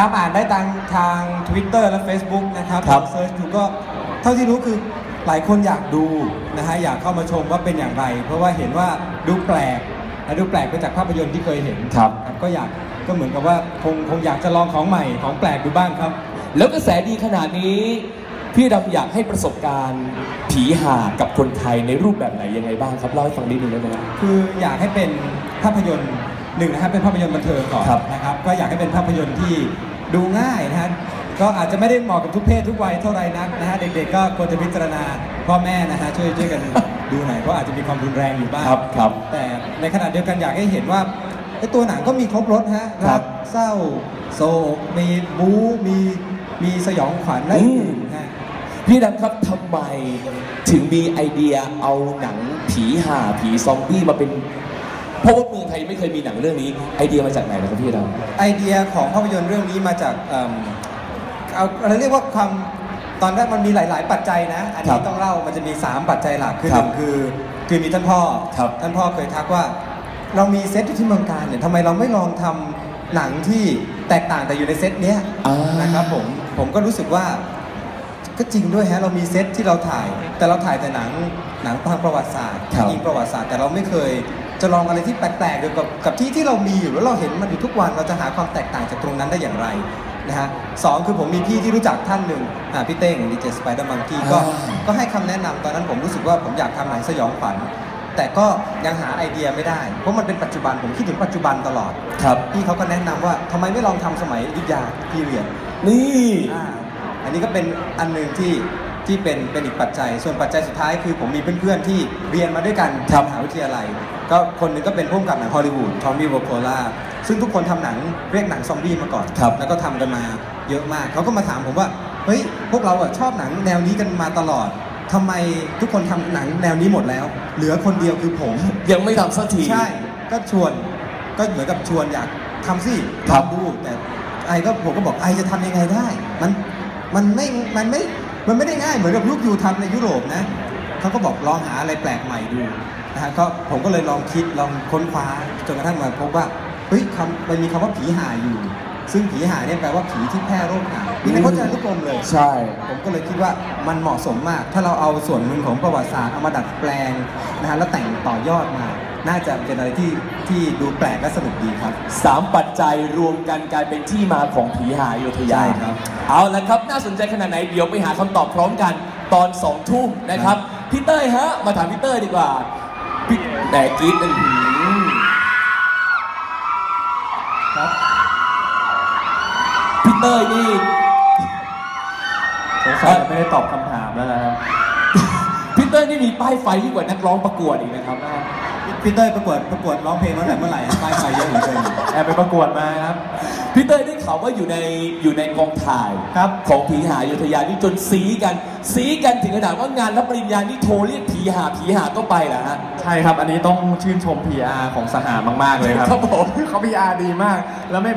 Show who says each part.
Speaker 1: ตามอ่านได้ทางทาง Twitter และ Facebook นะครับ
Speaker 2: ครับ
Speaker 1: เซิร์ชดูก็เท่าที่รู้คือหลายคนอยากดูนะฮะอยากเข้ามาชมว่าเป็นอย่างไร เพราะว่าเห็นว่าดูแปลกและดูแปลกไปจากภาพยนตร์ที่เคยเห็น
Speaker 2: ครับ
Speaker 1: ก็อยากก็เหมือนกับว่าคงคงอยากจะลองของใหม่ของแปลกดูบ้างครับ
Speaker 2: แล้วกระแสดีขนาดนี้ พี่ดำอยากให้ประสบการณ์ผีห่ากับคนไทยในรูปแบบไหนยังไงบ้างครับเล่าให้ฟังนิดนึงได้ไหมครับ
Speaker 1: คืออยากให้เป็นภาพยนตร์หนึ่งนะครับเป็นภาพยนตร์บันเทิงก่อน
Speaker 2: ครับ
Speaker 1: นะครับ ก็อยากให้เป็นภาพยนตร์ที่ ดูง่ายนะฮะก็อาจจะไม่ได้เหมาะกับทุกเพศทุกวัยเท่าไหรนักนะฮะเด็กๆก็ควรจะพิจารณาพ่อแม่นะฮะช่วยช่วยกันดูหน่อยเพราะอาจจะมีความรุนแรงอยู่บ้าง
Speaker 2: ครับครับ
Speaker 1: แต่ในขณะเดียวกันอยากให้เห็นว่าไอ้ตัวหนังก็มีครบรถฮะ
Speaker 2: ครับ
Speaker 1: เศร้าโศกมีบู๊มีมีสยองขวัญและอื่นๆฮะ
Speaker 2: พี่ดำครับทำไมถึงมีไอเดียเอาหนังผีห่าผีซอมบี้มาเป็น เพราะว่าเมืองไทยไม่เคยมีหนังเรื่องนี้ ไอเดียมาจากไหนนะครับพี่ดำ
Speaker 1: ไอเดียของภาพยนตร์เรื่องนี้มาจากเอิ่มเอาเราเรียกว่าความตอนแรกมันมีหลาย ๆ ปัจจัยนะ อัน
Speaker 2: ครั
Speaker 1: นี้
Speaker 2: บ
Speaker 1: ต้องเล่ามันจะมี 3 ปัจจัยหลักคือ
Speaker 2: ค
Speaker 1: ห
Speaker 2: รับ
Speaker 1: นึ่งคือคือมีท่านพ่อ
Speaker 2: ครับ
Speaker 1: ท่านพ่อเคยทักว่า เรามีเซตอยู่ที่เมืองการเนี่ยทำไมเราไม่ลองทำหนังที่แตกต่างแต่อยู่ในเซตเนี้ย
Speaker 2: อ่าน
Speaker 1: นะครับผมผมก็รู้สึกว่าก็จริงด้วยฮะเรามีเซตที่เราถ่าย แต่เราถ่ายแต่หนังหนังทางประวัติศาสตร์
Speaker 2: ครับ
Speaker 1: อิงประวัติศาสตร์ แต่เราไม่เคย จะลองอะไรที่แปลกๆเกี่ยวกับกับที่ที่เรามีอยู่แล้วเราเห็นมันอยู่ทุกวันเราจะหาความแตกต่างจากตรงนั้นได้อย่างไรนะฮะสองคือผมมีพี่ที่รู้จักท่านหนึ่งอ่าพี่เต้งดีเจสไปเดอร์มังกี้ก็
Speaker 2: อ่า
Speaker 1: ก็ให้คำแนะนำตอนนั้นผมรู้สึกว่าผมอยากทำหนังสยองขวัญแต่ก็ยังหาไอเดียไม่ได้ เพราะมันเป็นปัจจุบันผมคิดถึงปัจจุบันตลอด
Speaker 2: ครับ
Speaker 1: พี่เขาก็แนะนำว่าทำไมไม่ลองทำสมัยอยุธยาพีเรียด
Speaker 2: นี่
Speaker 1: อ่าอันนี้ก็เป็นอันหนึ่งที่ ที่เป็นเป็นอีกปัจจัย ส่วนปัจจัยสุดท้ายคือผมมีเพื่อนๆที่เรียนมาด้วยกัน
Speaker 2: ครับ
Speaker 1: มหาวิทยาลัย ก็คนหนึ่งก็เป็นผู้กำกับหนังฮอลลีวูดทอมมี่โวโคล่าซึ่งทุกคนทำหนังเรียกหนังซอมบี้มาก่อน
Speaker 2: ครับ
Speaker 1: แล้วก็ทำกันมาเยอะมาก เขาก็มาถามผมว่า เฮ้ย พวกเราอะชอบหนังแนวนี้กันมาตลอดทำไมทุกคนทำหนังแนวนี้หมดแล้ว เหลือคนเดียวคือผม
Speaker 2: ยังไม่ทำสักที
Speaker 1: ใช่ ก็ชวน ก็เหมือนกับชวนอยากทำสิ
Speaker 2: ครับ
Speaker 1: ลองดู แต่ไอก็ผมก็บอกไอจะทำยังไงได้ มัน มันไม่ มันไม่ มันไม่ได้ง่ายเหมือนกับลูกยูทำในยุโรปนะเขาก็บอกลองหาอะไรแปลกใหม่ดูนะฮะก็ผมก็เลยลองคิดลองค้นคว้าจนกระทั่งมาพบว่าเฮ้ยคำมันมีคำว่าผีห่าอยู่ ซึ่งผีห่าเนี่ยแปลว่าผีที่แพร่โรคห่านี่ในพจนานุกรมเลย
Speaker 2: ใช่
Speaker 1: ผมก็เลยคิดว่ามันเหมาะสมมาก ถ้าเราเอาส่วนหนึ่งของประวัติศาสตร์เอามาดัดแปลงนะฮะแล้วแต่งต่อยอดมา น่าจะเป็นอะไรที่ที่ดูแปลกและสนุกดีครับ
Speaker 2: สามปัจจัยรวมกันกลายเป็นที่มาของผีหาอยุธยา
Speaker 1: ใช่ครับ
Speaker 2: เอาละครับ น่าสนใจขนาดไหน เดี๋ยวไปหาคำตอบพร้อมกันตอนสองทุ่มนะครับพี่เต้ยฮะ มาถามพี่เต้ยดีกว่าพี่แต่กรีดอื้อหือ
Speaker 1: ครับ
Speaker 2: พี่เต้ยนี่
Speaker 1: สงสัยจะไม่ได้ตอบคำถามแล้วนะครับ
Speaker 2: พี่เต้ยนี่มีป้ายไฟยิ่งกว่านักร้องประกวดอีกนะครับ
Speaker 1: พี่เต้ยประกวดประกวดร้องเพลงตั้งแต่เมื่อไหร่ป้ายไฟเยอะเหลือเกิน แอบไปประกวดมาครับ
Speaker 2: พี่เต้ยได้ข่าวว่าอยู่ในอยู่ในกองถ่าย
Speaker 1: ครับ
Speaker 2: ของผีหาอยุธยานี่จนซีกันซีกันถึงขนาดว่างานรับปริญญานี่โทรเรียกผีหาผีหาก็ไปแหละฮะ
Speaker 3: ใช่ครับ อันนี้ต้องชื่นชม PR ของสหามาก ๆ เลยครับ
Speaker 2: ครับผม
Speaker 3: เขา PR ดีมากแล้วไม่